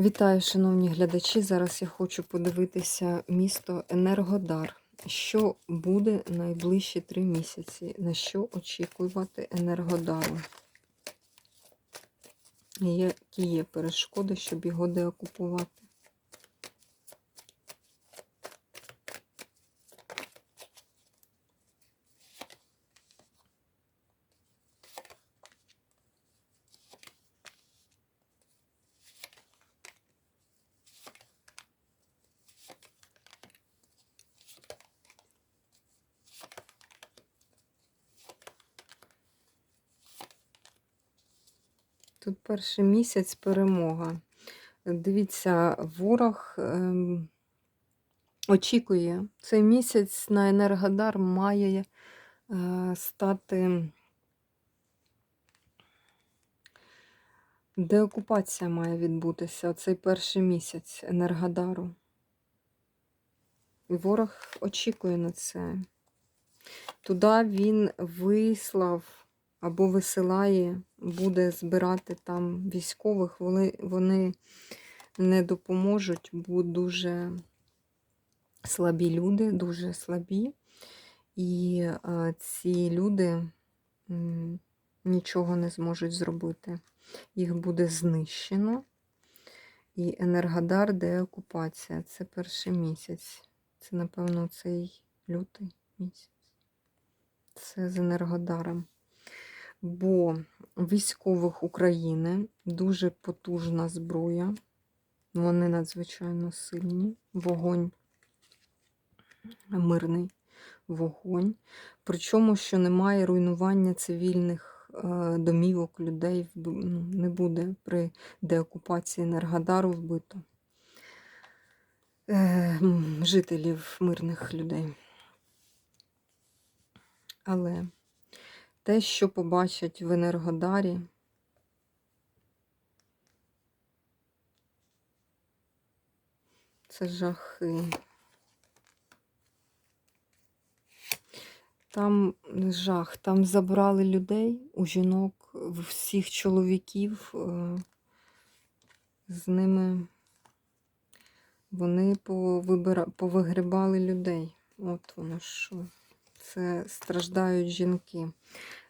Вітаю, шановні глядачі. Зараз я хочу подивитися місто Енергодар. Що буде найближчі три місяці? На що очікувати Енергодару? Які є перешкоди, щоб його деокупувати? Тут перший місяць перемога. Дивіться, ворог ем, очікує. Цей місяць на Енергодар має е, стати. Деокупація має відбутися цей перший місяць Енергодару. І ворог очікує на це. Туди він вислав або висилає, буде збирати там військових, вони, не допоможуть, бо дуже слабі люди, дуже слабі. І ці люди нічого не зможуть зробити. Їх буде знищено. І Енергодар деокупація. Це перший місяць. Це, напевно, цей лютий місяць. Це з Енергодаром бо військових України дуже потужна зброя, вони надзвичайно сильні, вогонь, мирний вогонь. Причому, що немає руйнування цивільних е, домівок людей, ну, не буде при деокупації Енергодару вбито е, жителів мирних людей. Але те, що побачать в Енергодарі. Це жахи. Там жах, там забрали людей у жінок, всіх чоловіків, е, з ними вони повибира... повигрібали людей. От воно що. Це страждають жінки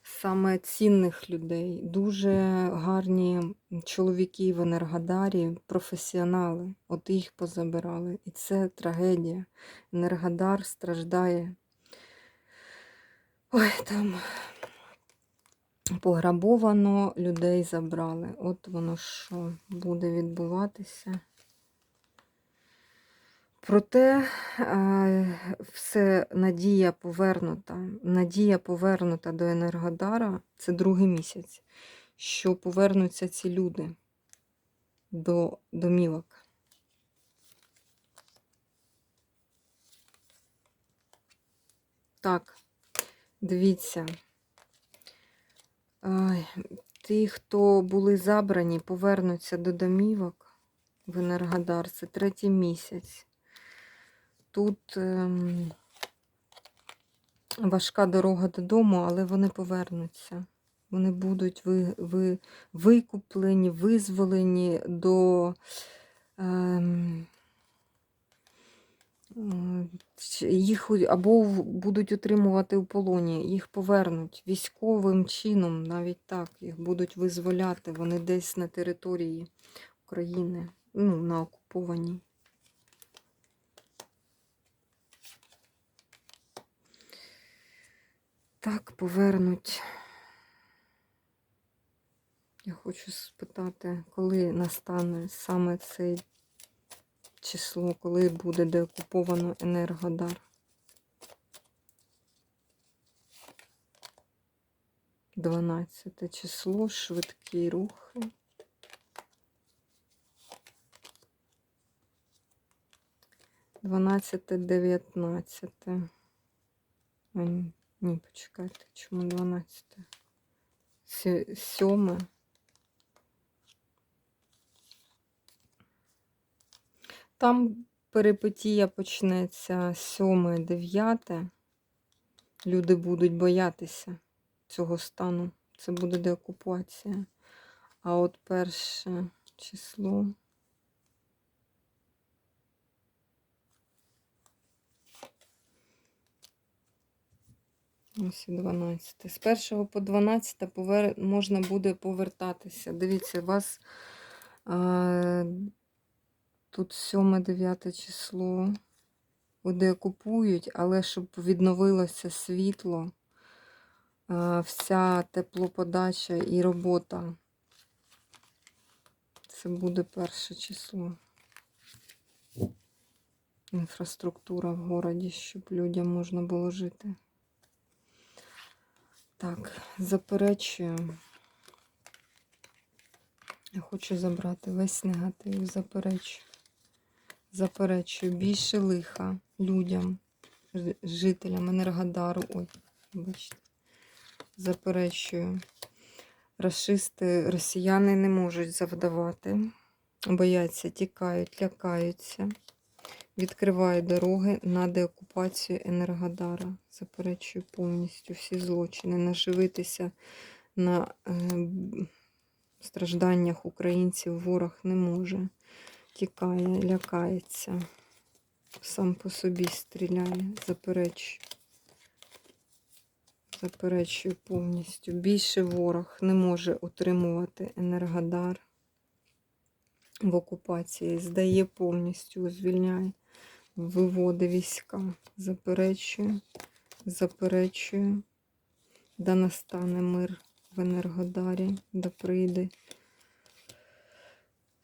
саме цінних людей, дуже гарні чоловіки в Енергодарі, професіонали. От їх позабирали. І це трагедія. Енергодар страждає. Ой, там пограбовано, людей забрали. От воно що буде відбуватися. Проте е, все надія повернута. Надія повернута до Енергодара це другий місяць, що повернуться ці люди до домівок. Так, дивіться. Ті, хто були забрані, повернуться до домівок в Енергодар. Це третій місяць. Тут ем, важка дорога додому, але вони повернуться. Вони будуть ви, ви, викуплені, визволені до ем, їх або будуть утримувати у полоні, їх повернуть військовим чином, навіть так, їх будуть визволяти. Вони десь на території України, ну, на окупованій. Так, повернуть. Я хочу спитати, коли настане саме це число, коли буде деокуповано Енергодар. Дванадцяте число, швидкі рухи. Дванадцяте, дев'ятнадцяте. Ні, почекайте, чому 12? Сьоме. Там перипетія почнеться сьоме, дев'яте. Люди будуть боятися цього стану. Це буде деокупація. А от перше число Ось і 12. З 1 по 12 повер... можна буде повертатися. Дивіться, у вас а, тут 7-9 число. Де купують, але щоб відновилося світло, а, вся теплоподача і робота. Це буде перше число. Інфраструктура в городі, щоб людям можна було жити. Так, заперечую. Я хочу забрати весь негатив, заперечую. Заперечую більше лиха людям, жителям Енергодару. Ой, бачите. Заперечую. Рашисти, росіяни не можуть завдавати. Бояться, тікають, лякаються. Відкриває дороги на деокупацію Енергодара. Заперечую повністю всі злочини. Наживитися на е, стражданнях українців ворог не може. Тікає, лякається. Сам по собі стріляє. Заперечую. Заперечую повністю. Більше ворог не може утримувати Енергодар в окупації. Здає повністю, звільняє, виводить війська. Заперечую, заперечую. Да настане мир в Енергодарі, да прийде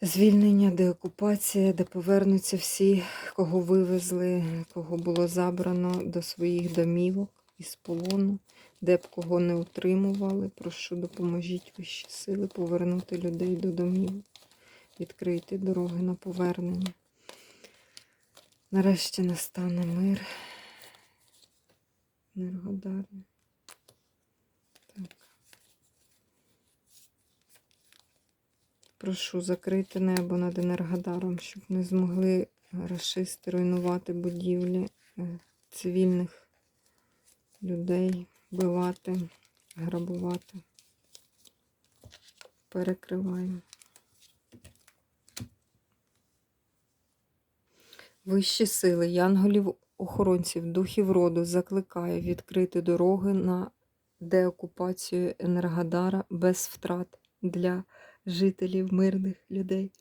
звільнення, деокупація, де повернуться всі, кого вивезли, кого було забрано до своїх домівок із полону, де б кого не утримували. Прошу, допоможіть вищі сили повернути людей до домівок відкрити дороги на повернення. Нарешті настане мир. Енергодарний. Так. Прошу закрити небо над Енергодаром, щоб не змогли расисти руйнувати будівлі е, цивільних людей, вбивати, грабувати. Перекриваємо. Вищі сили, янголів, охоронців, духів роду закликаю відкрити дороги на деокупацію Енергодара без втрат для жителів мирних людей.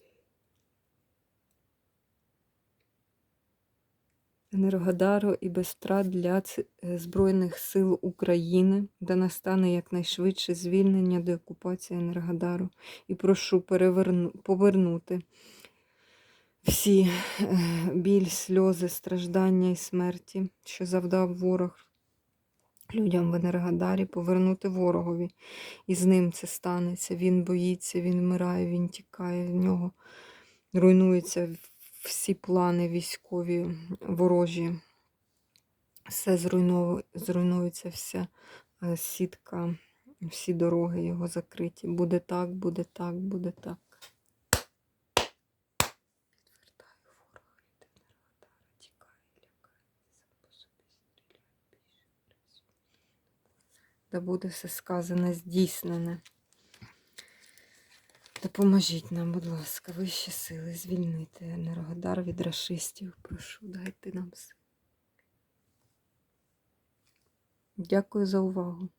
Енергодару і без втрат для е, Збройних сил України, де настане якнайшвидше звільнення деокупації Енергодару. І прошу переверну, повернути всі е, біль, сльози, страждання і смерті, що завдав ворог людям в Енергодарі, повернути ворогові. І з ним це станеться. Він боїться, він вмирає, він тікає, в нього руйнуються всі плани військові, ворожі. Все зруйнову- зруйнується, вся е, сітка, всі дороги його закриті. Буде так, буде так, буде так. Відвертаю ворога від Енергодара, тікає, лякається, по собі стріляє більше разів. Да буде все сказане, здійснене. Допоможіть нам, будь ласка, вищі сили, звільнити Енергодар від рашистів. Прошу, дайте нам сили. Дякую за увагу.